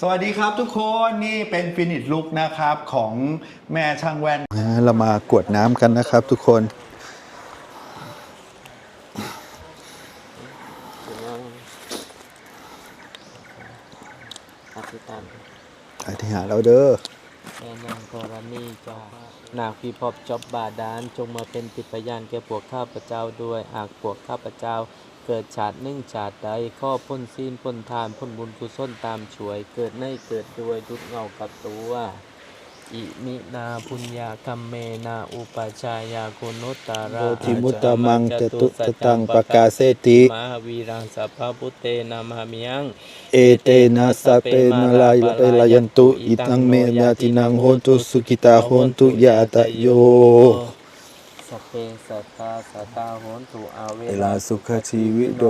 สวัสดีครับทุกคนนี่เป็นฟินิชลุกนะครับของแม่ช่างแว่น เรามากวดน้ำกันนะครับทุกคน อธิษฐานอธิษฐานเราเด้อแม่นางกรณีเจ้านาคพิภพจอบบาดาลจงมาเป็นติพยานแก่พวกข้าพเจ้าด้วย หากพวกข้าพเจ้า เกิดชาติหนึ่งชาติใดข้อพ้นศีลพ้นทานพ้นบุญกุศลตามช่วย เกิดในเกิดด้วยดุจเงากับตัว อิมินาพุญญาคัมเมนาอุปชายาโคนุตตาราโยธิมุตตมังจตุตตังปกาเสติมหาวีรังสัพพพุเตนามามิยังเอเตนะสะเปนะลายเปลายันตุอิตังเมยาตินังโหนตุสุกิตาโหนตุยาตะโย สพเปสัตตาสัตตาโหนตุอาเวเวลาสุขชีวิโด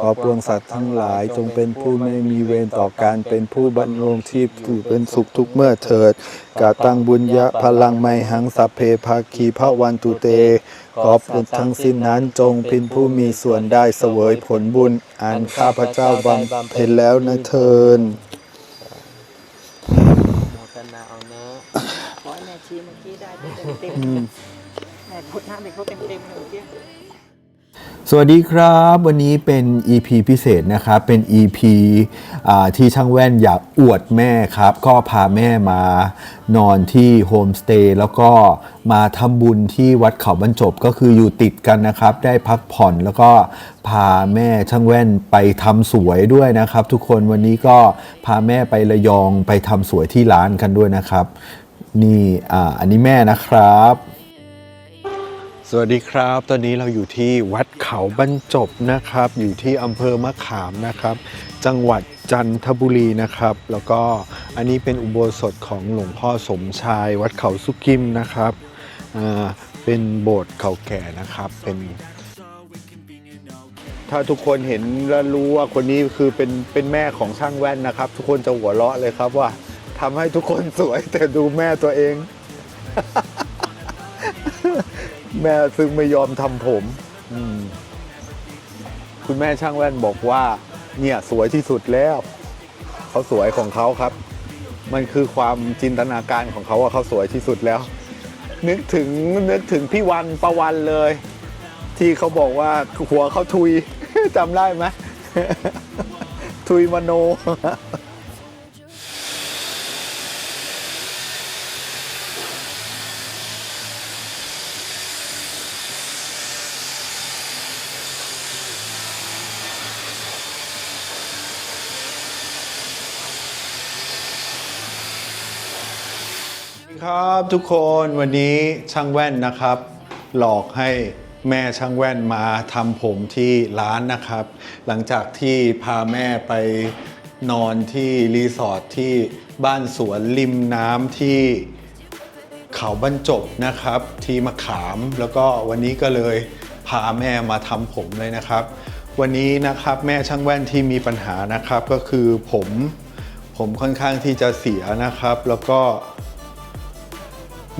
ขอปวงสัตว์ทั้งหลายจงเป็นผู้ไม่มีเวรต่อการเป็นผู้บรรลงชีพอยู่เป็นสุขทุกเมื่อเถิดกาตังบุญยะพลังไมหังสัพเพภาคีพระวันตุเต ขอผลทั้งสิ้นนั้นจงเป็นผู้มีส่วนได้เสวยผลบุญอันข้าพเจ้าบำเพ็ญแล้วนะเทิน โมทนาเอาเนอะขอให้แม่ชี้เมื่อกี้ได้เต็มเต็มแม่ พุทธน้ำให้เขาเต็มเต็มเลยเมื่สวัสดีครับ วันนี้เป็น EP พิเศษนะครับ เป็น EP ที่ช่างแว่นอยากอวดแม่ครับ ก็พาแม่มานอนที่โฮมสเตย์แล้วก็มาทำบุญที่วัดเขาบรรจบก็คืออยู่ติดกันนะครับ ได้พักผ่อนแล้วก็พาแม่ช่างแว่นไปทำสวยด้วยนะครับ ทุกคนวันนี้ก็พาแม่ไประยองไปทำสวยที่ร้านกันด้วยนะครับ นี่ออันนี้แม่นะครับ สวัสดีครับ ตอนนี้เราอยู่ที่วัดเขาบรรจบนะครับ อยู่ที่อำเภอมะขามนะครับ จังหวัดจันทบุรีนะครับ แล้วก็อันนี้เป็นอุโบสถของหลวงพ่อสมชาย วัดเขาสุกิมนะครับ เป็นโบสถ์เก่าแก่นะครับ เป็น ถ้าทุกคนเห็นและรู้ว่าคนนี้คือเป็นเป็นแม่ของช่างแว่นนะครับ ทุกคนจะหัวเราะเลยครับว่าทำให้ทุกคนสวยแต่ดูแม่ตัวเอง แม่ซึ่งไม่ยอมทำผมมคุณแม่ช่างแว่นบอกว่า เนี่ยสวยที่สุดแล้ว เขาสวยของเขาครับ มันคือความจินตนาการของเขาว่าเขาสวยที่สุดแล้ว นึกถึงนึกถึงพี่วันประวันเลย ที่เขาบอกว่าหัวเขาทุยจำได้ไหมทุยมโน ครับทุกคนวันนี้ช่างแว่นนะครับ หลอกให้แม่ช่างแว่นมาทำผมที่ร้านนะครับ หลังจากที่พาแม่ไปนอนที่รีสอร์ทที่บ้านสวนริมน้ำที่เขาบรรจบนะครับ ที่มะขาม แล้วก็วันนี้ก็เลยพาแม่มาทำผมเลยนะครับ วันนี้นะครับแม่ช่างแว่นที่มีปัญหานะครับก็คือผมผมค่อนข้างที่จะเสียนะครับ แล้วก็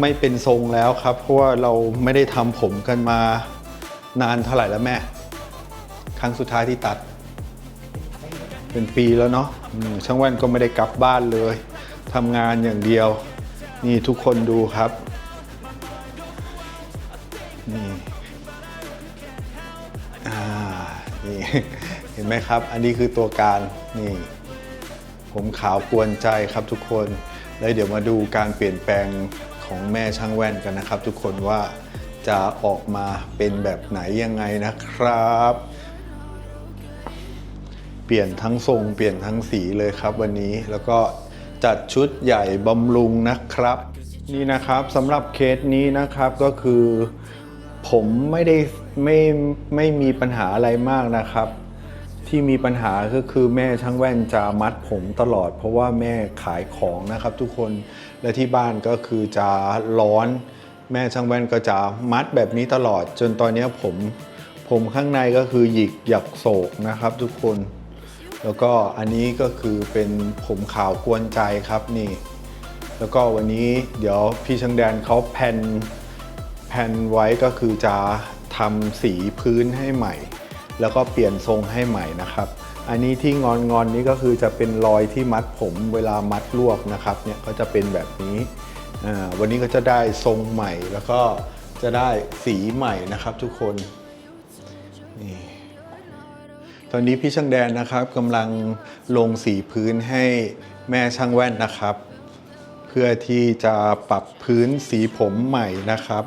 ไม่เป็นทรงแล้วครับ เพราะว่าเราไม่ได้ทำผมกันมานานเท่าไหร่แล้วแม่ ครั้งสุดท้ายที่ตัด เป็นปีแล้วเนาะช่างแว่นก็ไม่ได้กลับบ้านเลยทำงานอย่างเดียว นี่ทุกคนดูครับนี่อ่านี่เห็นไหมครับ อันนี้คือตัวการนี่ ผมขาวกวนใจครับทุกคน แล้วเดี๋ยวมาดูการเปลี่ยนแปลง ของแม่ช่างแว่นกันนะครับ ทุกคนว่าจะออกมาเป็นแบบไหนยังไงนะครับ เปลี่ยนทั้งทรงเปลี่ยนทั้งสีเลยครับวันนี้แล้วก็จัดชุดใหญ่บำรุงนะครับ นี่นะครับสำหรับเคสนี้นะครับก็คือ ผมไม่ได้ไม่ไม่มีปัญหาอะไรมากนะครับ ที่มีปัญหาก็คือแม่ช่างแว่นจะมัดผมตลอด เพราะว่าแม่ขายของนะครับทุกคนและที่บ้านก็คือจะร้อน แม่ช่างแว่นก็จะมัดแบบนี้ตลอด จนตอนนี้ผมผมข้างในก็คือหยิกหยักโศกนะครับ ทุกคน แล้วก็อันนี้ก็คือเป็นผมขาวกวนใจครับนี่ แล้วก็วันนี้เดี๋ยวพี่ช่างแดนเขาแผ่นแผ่นไว้ก็คือจะทำสีพื้นให้ใหม่ แล้วก็เปลี่ยนทรงให้ใหม่นะครับ อันนี้ที่งอนงอนนี้ก็คือจะเป็นรอยที่มัดผมเวลามัดรวบนะครับเนี่ยก็จะเป็นแบบนี้วันนี้ก็จะได้ทรงใหม่แล้วก็จะได้สีใหม่นะครับทุกคนนี่ตอนนี้พี่ช่างแดนนะครับกำลังลงสีพื้นให้แม่ช่างแว่นนะครับ เพื่อที่จะปรับพื้นสีผมใหม่นะครับ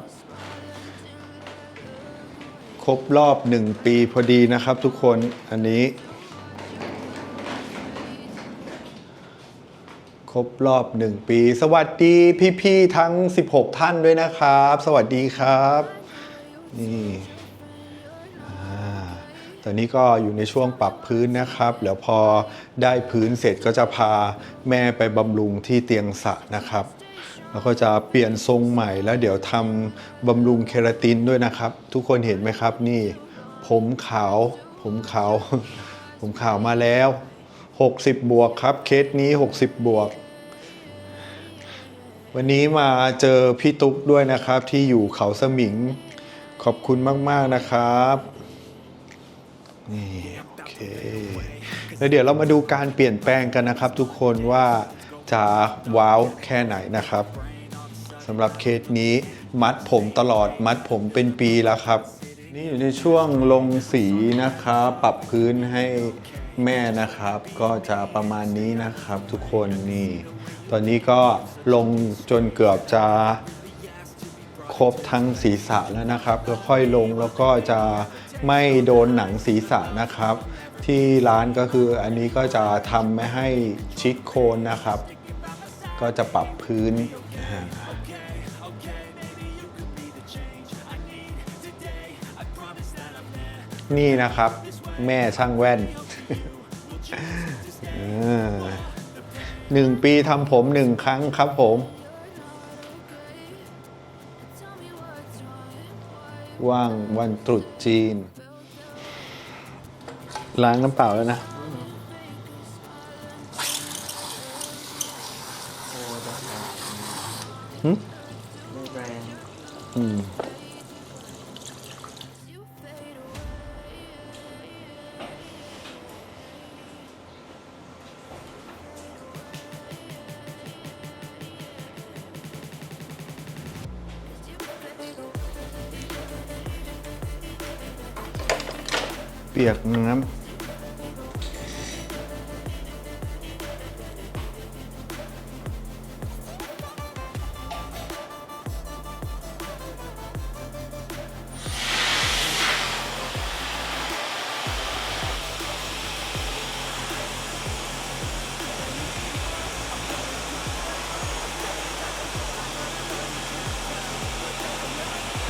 ครบรอบ 1 ปีพอดีนะครับทุกคนอันนี้ ครบรอบ 1 ปี สวัสดีพี่ๆทั้ง 16 ท่านด้วยนะครับ สวัสดีครับนี่ตอนนี้ก็อยู่ในช่วงปรับพื้นนะครับแล้วพอได้พื้นเสร็จก็จะพาแม่ไปบำรุงที่เตียงสะนะครับ แล้วก็จะเปลี่ยนทรงใหม่แล้วเดี๋ยวทำบำรุงเคราตินด้วยนะครับ ทุกคนเห็นไหมครับนี่ ผมขาว ผมขาว ผมขาวมาแล้ว 60 บวกครับ เคสนี้ 60 บวก วันนี้มาเจอพี่ตุ๊กด้วยนะครับ ที่อยู่เขาสมิง ขอบคุณมาก ๆ นะครับนี่โอเคแล้วเดี๋ยวเรามาดูการเปลี่ยนแปลงกันนะครับทุกคนว่า จะว้าวแค่ไหนนะครับสำหรับเคสนี้มัดผมตลอดมัดผมเป็นปีแล้วครับ นี่อยู่ในช่วงลงสีนะครับปรับพื้นให้แม่นะครับ ก็จะประมาณนี้นะครับ ทุกคนนี่ ตอนนี้ก็ลงจนเกือบจะครบทั้งศีรษะแล้วนะครับค่อยลงแล้วก็จะไม่โดนหนังศีรษะนะครับ ที่ร้านก็คืออันนี้ก็จะทำไม่ให้ชิดโคนนะครับ ก็จะปรับพื้น นี่นะครับ แม่ช่างแว่นหนึ่งปีทำผมหนึ่งครั้งครับผม ว่างวันตรุษจีน ล้างน้ำเปล่าแล้วนะ หึไม่แ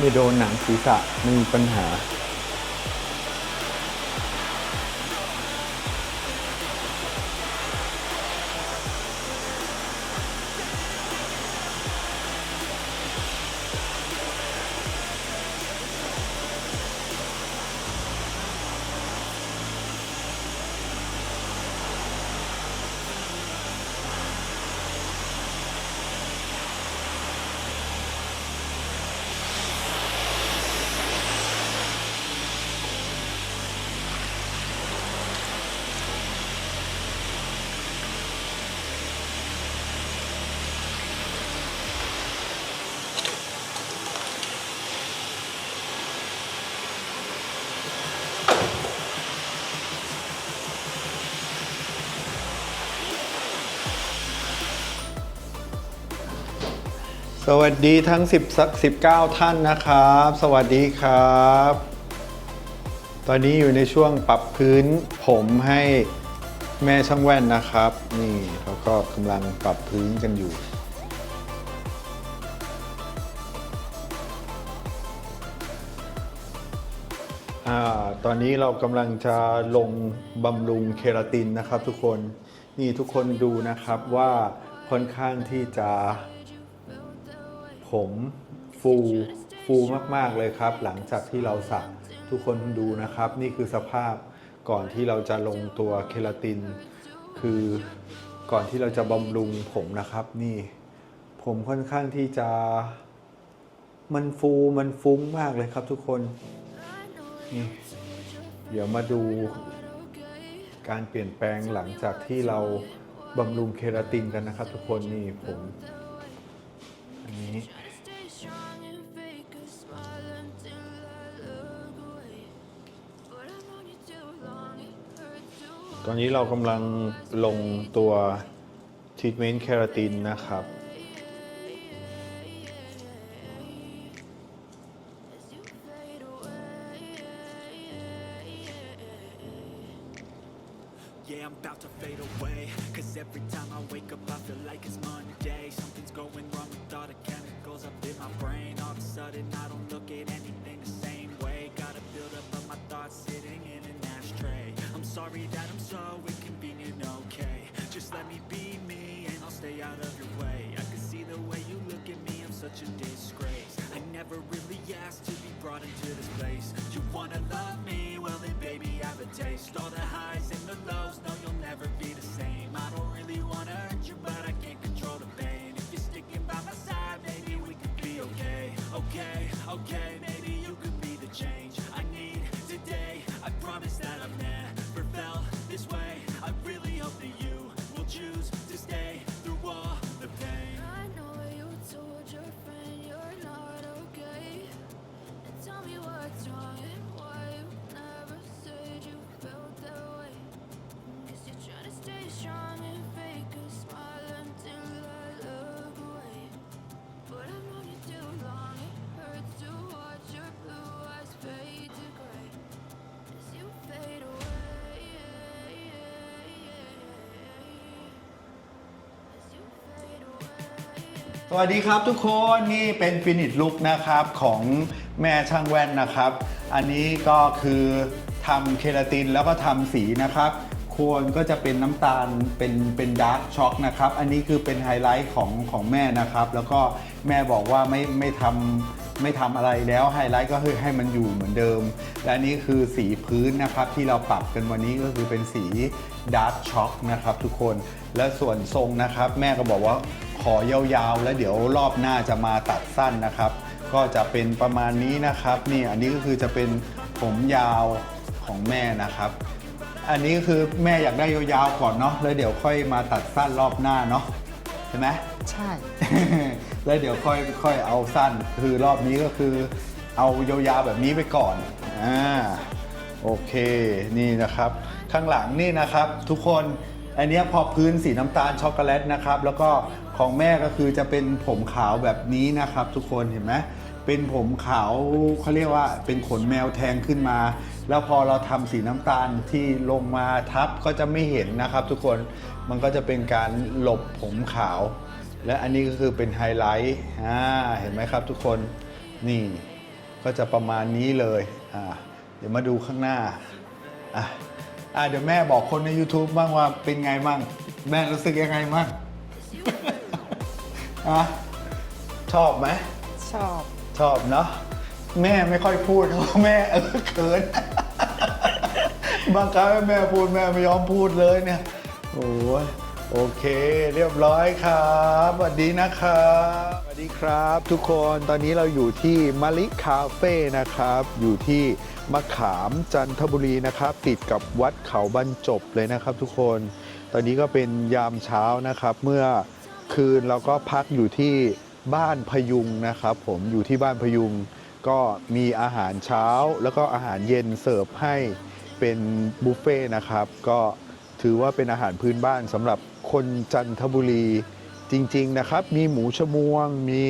ไม่โดนหนังศีรษะไม่มีปัญหา สวัสดีทั้ง 10สัก19 ท่านนะครับ สวัสดีครับ ตอนนี้อยู่ในช่วงปรับพื้นผมให้แม่ช่างแว่นนะครับ นี่เขาก็กำลังปรับพื้นกันอยู่อ่าตอนนี้เรากำลังจะลงบำรุงเคราตินนะครับทุกคน นี่ทุกคนดูนะครับว่าค่อนข้างที่จะ ผมฟูฟูมากๆเลยครับ หลังจากที่เราสระทุกคนดูนะครับ นี่คือสภาพก่อนที่เราจะลงตัวเคราติน คือก่อนที่เราจะบำรุงผมนะครับ นี่ ผมค่อนข้างที่จะ มันฟูมันฟุ้งมากเลยครับทุกคนนี่เดี๋ยวมาดูการเปลี่ยนแปลงหลังจากที่เราบำรุงเคราตินกันนะครับ ทุกคนนี่ผม อันนี้ ตอนนี้เรากำลังลงตัวทรีทเมนต์เคราตินนะครับ as you fade away. Yeah, I'm about to fade away. Cause every time I wake up, I feel like it's Monday. Something's going wrong with all the chemicals up in my brain. All of a sudden, I don't look at anything the same way. Gotta build up of my thoughts sitting in an ashtray. I'm sorry that Let me be me and I'll stay out of your way. I can see the way you look at me, I'm such a disgrace. I never really asked to be brought into สวัสดีครับทุกคนนี่เป็นฟินิชลุกนะครับของแม่ช่างแว่นนะครับ อันนี้ก็คือทำเคราตินแล้วก็ทำสีนะครับโคนก็จะเป็นน้ำตาลเป็นเป็นดาร์กช็อกนะครับ อันนี้คือเป็นไฮไลท์ของของแม่นะครับ แล้วก็แม่บอกว่าไม่ไม่ทำไม่ทำอะไรแล้วไฮไลท์ก็คือให้มันอยู่เหมือนเดิม และนนี้คือสีพื้นนะครับที่เราปรับกันวันนี้ก็คือเป็นสี ดาร์กช็อกนะครับทุกคนและส่วนทรงนะครับ แม่ก็บอกว่าขอยาวๆ แล้วเดี๋ยวรอบหน้าจะมาตัดสั้นนะครับ ก็จะเป็นประมาณนี้นะครับนี่อันนี้ก็คือจะเป็นผมยาวของแม่นะครับ อันนี้ก็คือแม่อยากได้ยาวๆก่อนเนาะแล้วเดี๋ยวค่อยมาตัดสั้นรอบหน้าเนาะใช่ไหมใช่ แล้วเดี๋ยวค่อยค่อยเอาสั้น คือรอบนี้ก็คือเอายาวๆแบบนี้ไปก่อนอ่าโอเคนี่นะครับ ข้างหลังนี่นะครับ ทุกคนอันนี้พอพื้นสีน้ำตาลช็อกโกแลตนะครับ แล้วก็ของแม่ก็คือจะเป็นผมขาวแบบนี้นะครับ ทุกคนเห็นไหมเป็นผมขาวเขาเรียกว่าเป็นขนแมวแทงขึ้นมา แล้วพอเราทำสีน้ำตาลที่ลงมาทับก็จะไม่เห็นนะครับ ทุกคนมันก็จะเป็นการหลบผมขาว และอันนี้ก็คือเป็นไฮไลท์อ่าเห็นไหมครับ ทุกคนนี่ก็จะประมาณนี้เลยอ่าเดี๋ยวมาดูข้างหน้าอะ อะเดี๋ยวแม่บอกคนใน YouTube บ้างว่าเป็นไงมั่งแม่รู้สึกยังไงมั่งอะชอบไหม ชอบ ชอบเนาะแม่ไม่ค่อยพูดเพราะแม่เออเขิน บางครั้งแม่พูดแม่ไม่ยอมพูดเลยเนี่ยโอ้ยโอเค เรียบร้อยครับสวัสดีนะครับสวัสดีครับ ทุกคนตอนนี้เราอยู่ที่มะลิคาเฟ่นะครับ อยู่ที่มะขามจันทบุรีนะครับ ติดกับวัดเขาบรรจบเลยนะครับทุกคน ตอนนี้ก็เป็นยามเช้านะครับ เมื่อคืนเราก็พักอยู่ที่บ้านพยุงนะครับ ผมอยู่ที่บ้านพยุง ก็มีอาหารเช้าแล้วก็อาหารเย็นเสิร์ฟให้เป็นบุฟเฟ่นะครับ ก็ถือว่าเป็นอาหารพื้นบ้านสำหรับคนจันทบุรีจริงๆนะครับ มีหมูชมวง มี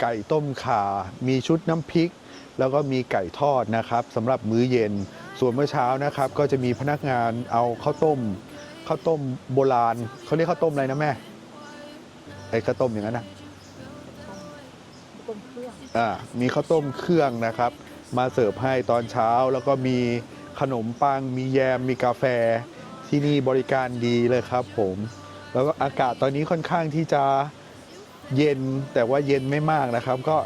ไก่ต้มข่า มีชุดน้ำพริก แล้วก็มีไก่ทอดนะครับสำหรับมื้อเย็น ส่วนเมื่อเช้านะครับ ก็จะมีพนักงานเอาข้าวต้มข้าวต้มโบราณเขาเรียกข้าวต้มอะไรนะแม่ไอ้ข้าวต้มอย่างนั้นนะต้มเครื่องอ่ามีข้าวต้มเครื่องนะครับ มาเสิร์ฟให้ตอนเช้าแล้วก็มีขนมปัง มีแยมมีกาแฟที่นี่บริการดีเลยครับผม แล้วก็อากาศตอนนี้ค่อนข้างที่จะเย็นแต่ว่าเย็นไม่มากนะครับ ก็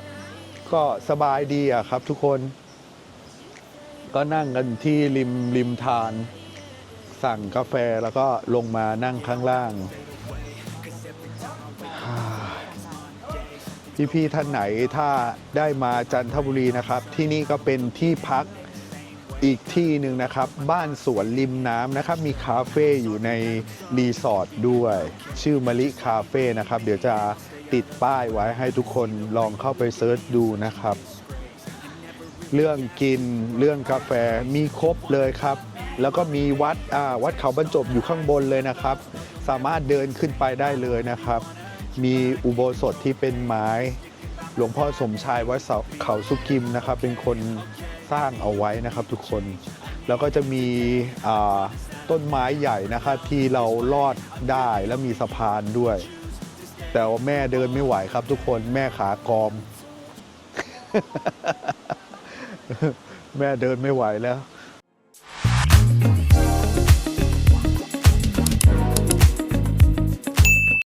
ก็สบายดีอะครับทุกคน ก็นั่งกันที่ริมริมทาน สั่งกาแฟแล้วก็ลงมานั่งข้างล่าง พี่ๆท่านไหนถ้าได้มาจันทบุรีนะครับ ที่นี่ก็เป็นที่พักอีกที่หนึ่งนะครับ บ้านสวนริมน้ำนะครับ มีคาเฟ่อยู่ในรีสอร์ทด้วย ชื่อมะลิคาเฟ่นะครับ เดี๋ยวจะ ติดป้ายไว้ให้ทุกคนลองเข้าไปเซิร์ชดูนะครับ เรื่องกินเรื่องกาแฟมีครบเลยครับ แล้วก็มีวัดอ่าวัดเขาบรรจบอยู่ข้างบนเลยนะครับ สามารถเดินขึ้นไปได้เลยนะครับ มีอุโบสถที่เป็นไม้ หลวงพ่อสมชายวัดเสาเขาสุกิมนะครับ เป็นคนสร้างเอาไว้นะครับทุกคน แล้วก็จะมีต้นไม้ใหญ่นะครับที่เราลอดได้แล้วมีสะพานด้วย แต่ว่าแม่เดินไม่ไหวครับทุกคนแม่ขากรอม แม่เดินไม่ไหวแล้ว